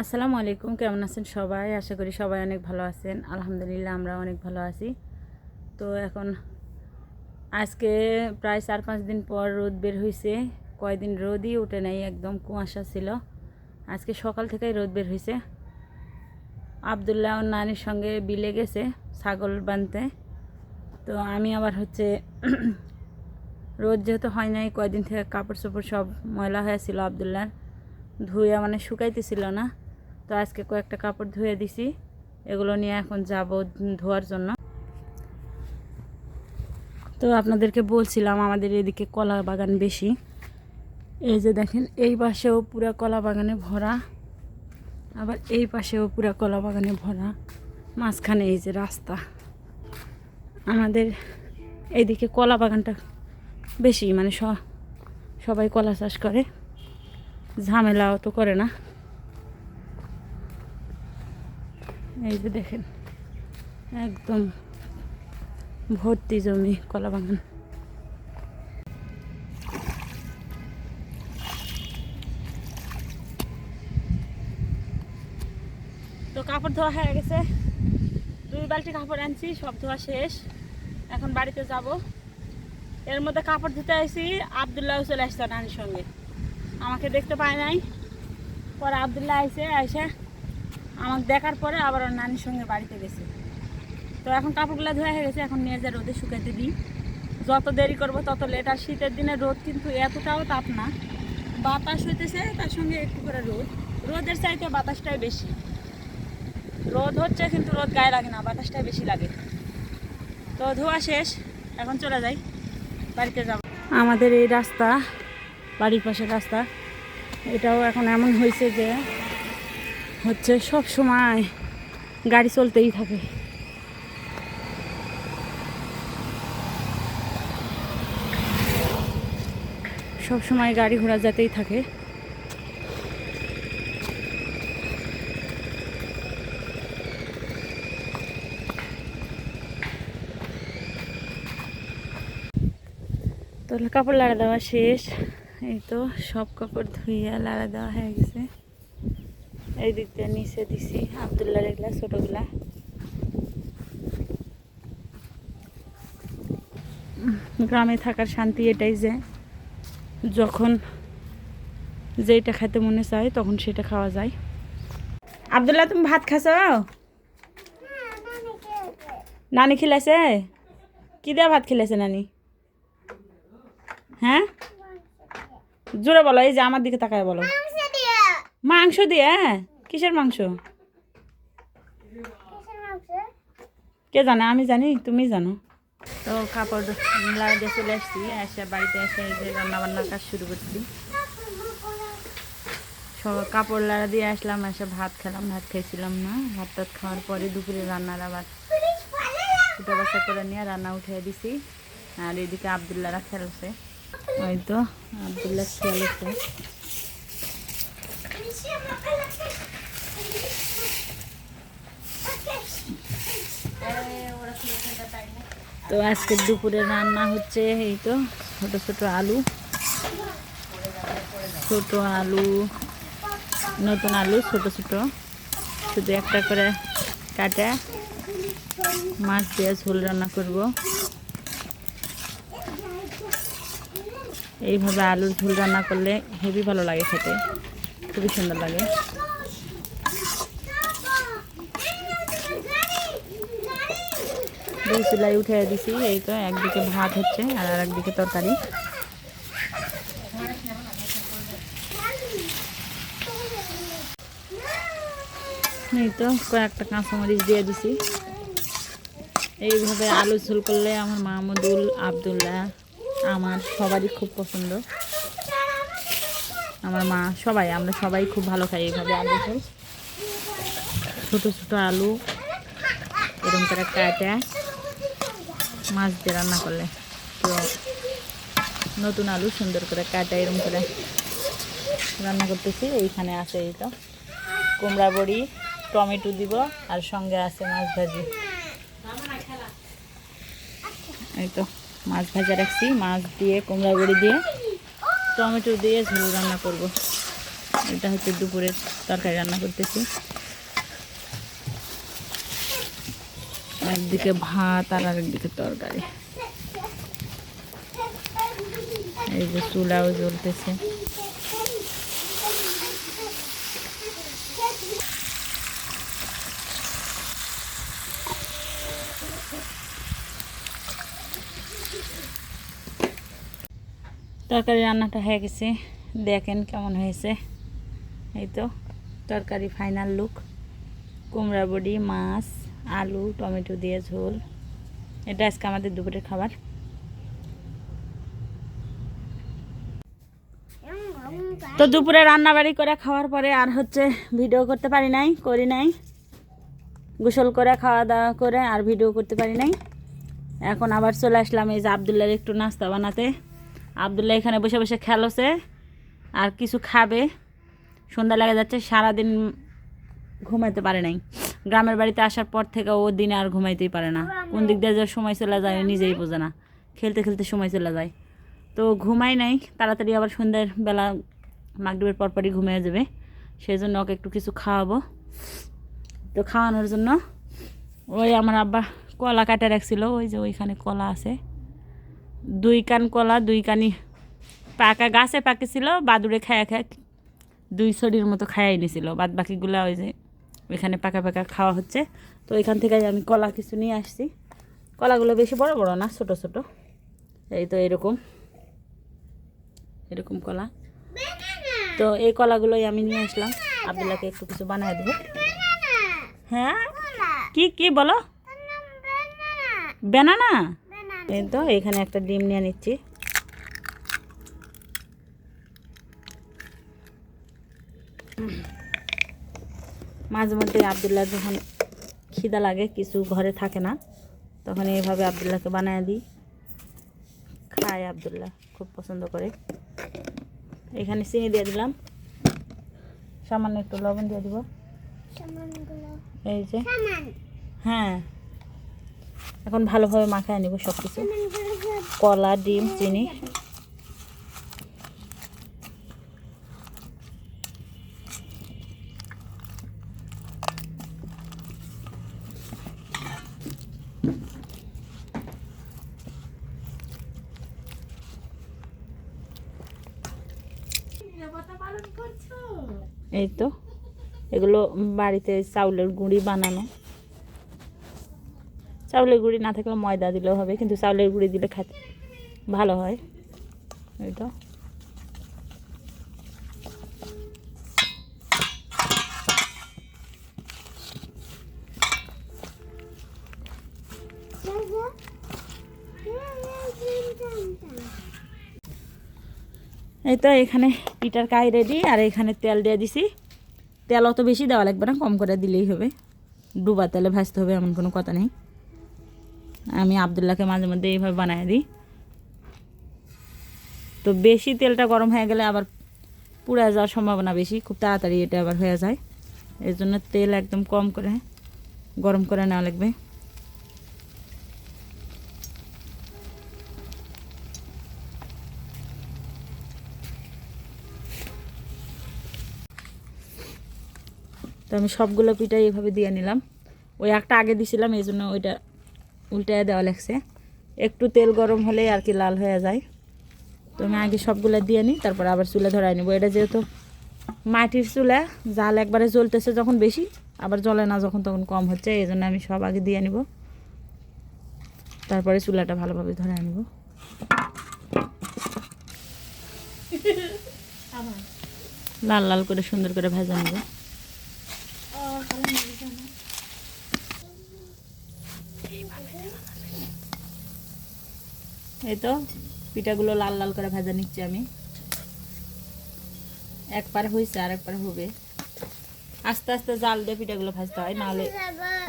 আসসালামু আলাইকুম, কেমন আছেন সবাই? আশা করি সবাই অনেক ভালো আছেন। আলহামদুলিল্লাহ, আমরা অনেক ভালো আছি। তো এখন আজকে প্রায় চার পাঁচ দিন পর রোদ বের হয়েছে কয়দিন রোদই উঠে নাই, একদম কুয়াশা ছিল। আজকে সকাল থেকেই রোদ বের হয়েছে আবদুল্লাহ নানির সঙ্গে বিলে গেছে ছাগল বানতে। তো আমি আবার হচ্ছে রোদ যেহেতু হয় নাই, কয়দিন থেকে কাপড় চোপড় সব ময়লা হয়েছিল আবদুল্লার ধুয়ে মানে শুকাইতেছিল না। তো আজকে কয়েকটা কাপড় ধুয়ে দিছি। এগুলো নিয়ে এখন যাব ধোয়ার জন্য। তো আপনাদেরকে বলছিলাম আমাদের এদিকে কলা বাগান বেশি। এই যে দেখেন, এই পাশেও পুরা কলা বাগানে ভরা, আবার এই পাশেও পুরা কলা বাগানে ভরা। মাঝখানে এই যে রাস্তা। আমাদের এইদিকে কলা বাগানটা বেশি মানে সবাই কলা চাষ করে। ঝামেলাও তো করে না। এই যে দেখেন, একদম ভর্তি জমি, কলা বাগান। তো কাপড় ধোয়া হয়ে গেছে। দুই বালতি কাপড় আনছি, সব ধোয়া শেষ। এখন বাড়িতে যাব। এর মধ্যে কাপড় ধুতে আসি আবদুল্লাহ চলে আসছে নানির সঙ্গে। আমাকে দেখতে পায় নাই। পরে আবদুল্লাহ আইসে আইসে আমাকে দেখার পরে আবার ওর নানির সঙ্গে বাড়িতে গেছে। তো এখন কাপড়গুলো ধোয়া হয়ে গেছে, এখন নিয়ে যা রোদে শুকাইতে দিই। যত দেরি করব তত লেট আর শীতের দিনে রোদ কিন্তু এতটাও তাপ না। বাতাস হইতেছে, তার সঙ্গে একটু করে রোদ। রোদের চাইতে বাতাসটাই বেশি। রোদ হচ্ছে কিন্তু রোদ গায়ে লাগে না, বাতাসটাই বেশি লাগে। তো ধোয়া শেষ, এখন চলে যাই, বাড়িতে যাব। আমাদের এই রাস্তা, বাড়ির পাশের রাস্তা, এটাও এখন এমন হয়েছে যে হচ্ছে সব সময় গাড়ি চলতেই থাকে। সব সময় গাড়ি ঘোড়া যেতেই থাকে। তো কাপড় লাড়া দেওয়া শেষ। এই তো সব কাপড় ধুইয়া লাড়া দেওয়া হয়ে গেছে। এই দিক দিয়ে নিচে দিছি আবদুল্লার এগুলা, ছোটোগুলা। গ্রামে থাকার শান্তি এটাই যে, যখন যেটা খেতে মনে চায় তখন সেটা খাওয়া যায়। আবদুল্লাহ, তুমি ভাত খাস নানি খিলাইছে? কি দেওয়া ভাত খিলাইছে নানি? হ্যাঁ? জোরে বলো, এই যে আমার দিকে তাকায় বলো। মাংস দিয়ে কিসের মাংস? কে জানে? আমি জানি তুমি জানো। তো কাপড় লাড়া দিয়ে চলে আসছি এসে বাড়িতে এসে এই যে রান্না বান্নার কাজ শুরু করছি। সব কাপড় লাড়া দিয়ে আসলাম এসে ভাত খেলাম ভাত খেয়েছিলাম না। ভাত টাত খাওয়ার পরে দুপুরে রান্নার আবার ফুটো বাসা করে নিয়ে রান্না উঠিয়ে দিছি। আর এদিকে আবদুল্লারা খেলছে ওই তো আবদুল্লাহ খেলছে তো আজকে দুপুরে রান্না হচ্ছে, এই তো, ছোট ছোট আলু। ছোট আলু, নতুন আলু, ছোট ছোট। শুধু একটা করে কাটা, মাছ দিয়ে ঝোল রান্না করব। এইভাবে আলুর ঝোল রান্না করলে হেভি ভালো লাগে খেতে। খুবই সুন্দর লাগে। দুই চুলাই উঠে দিছি এই তো একদিকে ভাত হচ্ছে আর আর একদিকে তরকারি। এই তো কয়েকটা কাঁচামরিচ দিয়ে দিছি। এইভাবে আলু ঝোল করলে আমার মাহমুদুল আবদুল্লাহ আমার সবারই খুব পছন্দ। আমার মা, সবাই, আমরা সবাই খুব ভালো খাই এইভাবে আলু ঝোল ছোটো ছোটো আলু, এরকম করে কাটা। মাছ দিয়ে রান্না করলে। তো নতুন আলু সুন্দর করে কাটা, এরকম করে রান্না করতেছি। এইখানে আছে এই তো। কুমড়া বড়ি, টমেটো দিব, আর সঙ্গে আছে মাছ ভাজি। এই তো, মাছ ভাজা রাখছি। মাছ দিয়ে, কুমড়া বড়ি দিয়ে টমেটো দিয়ে ঝোল রান্না করব। এটা হচ্ছে দুপুরের তরকারি রান্না করতেছি। একদিকে ভাত আর আরেকদিকে তরকারি। এই যে চুলাও জ্বলতেছে। তরকারি রান্নাটা হয়ে গেছে। দেখেন কেমন হয়েছে। এই তো, তরকারি ফাইনাল লুক কুমড়া বড়ি, মাছ, আলু, টমেটো দিয়ে ঝোল। এটা আজকে আমাদের দুপুরের খাবার। তো দুপুরে রান্নাবাড়ি করে খাওয়ার পরে আর হচ্ছে ভিডিও করতে পারি নাই, করি নাই। গোসল করে খাওয়া দাওয়া করে আর ভিডিও করতে পারি নাই। এখন আবার চলে আসলাম এই যে আবদুল্লার একটু নাস্তা বানাতে। আবদুল্লাহ এখানে বসে বসে খেলোছে আর কিছু খাবে। সন্ধ্যা লেগে যাচ্ছে, সারাদিন ঘুমাইতে পারে নাই। গ্রামের বাড়িতে আসার পর থেকে ও দিনে আর ঘুমাইতেই পারে না। কোন দিক দিয়ে যে সময় চলে যায়, নিজেই বোঝে না। খেলতে খেলতে সময় চলে যায়। তো ঘুমাই নাই, তাড়াতাড়ি আবার সন্ধ্যের বেলা মাগরীবের পরপরই ঘুমিয়ে যাবে। সেই জন্য ওকে একটু কিছু খাওয়াবো। তো খাওয়ানোর জন্য ওই আমার আব্বা কলা কাটা রাখছিল, ওই যে ওইখানে কলা আছে। দুই কান কলা দুই কানি পাকা গাছে পাকেছিল বাদুড়ে খায়া খায় দুই ছড়ির মতো খায়াই নিছিল বাদ বাকিগুলো ওই যে ওইখানে পাকা পাকা খাওয়া হচ্ছে। তো ওইখান থেকে আমি কলা কিছু নিয়ে আসছি। কলাগুলো বেশি বড় বড় না ছোট ছোট। এই তো এরকম এরকম কলা। তো এই কলাগুলোই আমি নিয়ে আসলাম। আবদুল্লাহকে একটু কিছু বানিয়ে দেবো। হ্যাঁ? কি কি বলো? বেনানা এই তো এখানে একটা ডিম নিয়ে নিচ্ছি। মাঝে মধ্যে আবদুল্লাহ যখন খিদা লাগে কিছু ঘরে থাকে না তখন এইভাবে আবদুল্লাহকে বানায় দিই। খায় আবদুল্লাহ খুব পছন্দ করে। এখানে চিনি দিয়ে দিলাম। সামান্য একটু লবণ দিয়ে দিব। এই যে। হ্যাঁ। এখন ভালোভাবে মাখায় নিব সব কিছু কলা, ডিম, চিনি। এই তো, এগুলো বাড়িতে চাউলের গুঁড়ি বানানো। চাউলের গুঁড়ি না থাকলে ময়দা দিলেও হবে, কিন্তু চাউলের গুঁড়ি দিলে খেতে ভালো হয়। তো। এই তো এখানে পিঠার কাই রেডি আর এখানে তেল দিয়ে দিছি। তেল অত বেশি দেওয়া লাগবে না, কম করে দিলেই হবে। ডুবা তেলে ভাজতে হবে, এমন কোনো কথা নেই। আমি আবদুল্লাহকে মাঝে মধ্যে এইভাবে বানিয়ে দিই। তো বেশি তেলটা গরম হয়ে গেলে আবার পুড়ে যাওয়ার সম্ভাবনা বেশি, খুব তাড়াতাড়ি এটা আবার হয়ে যায়। এর জন্য তেল একদম কম করে, গরম করে নেওয়া লাগবে। তো আমি সবগুলো পিঠাই এভাবে দিয়ে নিলাম। ওই একটা আগে দিছিলাম, এই জন্য ওইটা উল্টায় দেওয়া লাগছে। একটু তেল গরম হলে আর কি লাল হয়ে যায়। তো আমি আগে সবগুলো দিয়ে নিই তারপর আবার চুলে ধরাই নিব। এটা যেহেতু মাটির চুলা জাল একবারে জ্বলতেছে যখন বেশি আবার জ্বলে না যখন তখন কম হচ্ছে এই জন্য আমি সব আগে দিয়ে নিব। তারপরে চুলাটা ভালোভাবে ধরে নিব। লাল লাল করে সুন্দর করে ভেজা নিব। এই তো পিঠাগুলো লাল লাল করে ভাজা নিচ্ছি আমি। এক পার হয়েছে আর এক পার হবে। আস্তে আস্তে জাল দিয়ে পিঠাগুলো ভাজতে হয় নাহলে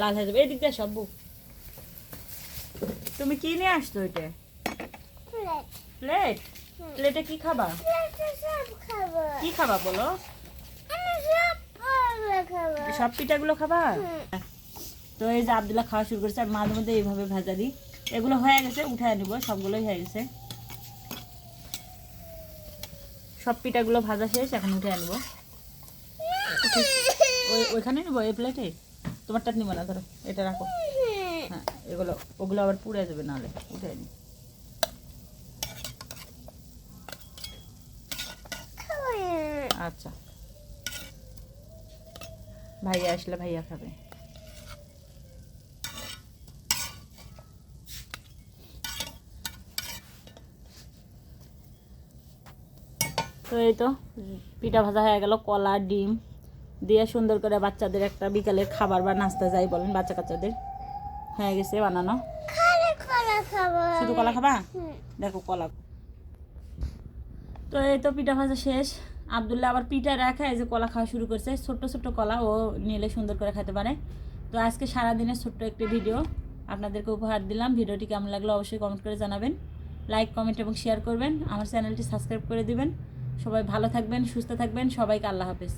লাল হয়ে যাবে। এদিক দিয়ে সব তুমি কি নিয়ে আসছো এটা প্লেট প্লেটে কি খাবা? কি খাবা বলো? সব পিঠাগুলো খাবা। তো এই যে আবদুল্লাহ খাওয়া শুরু করেছে, আর মাঝে মধ্যে এইভাবে ভাজা দিই এগুলো হয়ে গেছে, উঠায় নিব, সবগুলোই হয়ে গেছে। সব পিঠাগুলো ভাজা শেষ, এখন উঠে আনব। ওই ওইখানে নেব, এই প্লেটে তোমারটা নিবো না, ধরো, এটা রাখো। হ্যাঁ এগুলো, ওগুলো আবার পুড়ে যাবে নাহলে, উঠে নি আচ্ছা। ভাইয়া আসলে ভাইয়া খাবে। তো এই তো পিঠা ভাজা হয়ে গেল কলা ডিম দিয়ে সুন্দর করে বাচ্চাদের একটা বিকালের খাবার বা নাস্তা যাই বলেন বাচ্চা কাচ্চাদের হয়ে গেছে বানানো। শুধু কলা খাবা? দেখো কলা। তো এই তো পিঠা ভাজা শেষ। আবদুল্লাহ আবার পিঠা রাখা এই যে কলা খাওয়া শুরু করছে। ছোট্ট ছোট্ট কলা ও নিলে সুন্দর করে খেতে পারে। তো আজকে সারাদিনের ছোট্ট একটি ভিডিও আপনাদেরকে উপহার দিলাম। ভিডিওটি কেমন লাগল অবশ্যই কমেন্ট করে জানাবেন। লাইক কমেন্ট এবং শেয়ার করবেন। আমার চ্যানেলটি সাবস্ক্রাইব করে দিবেন। সবাই ভালো থাকবেন সুস্থ থাকবেন। সবাইকে আল্লাহ হাফেজ।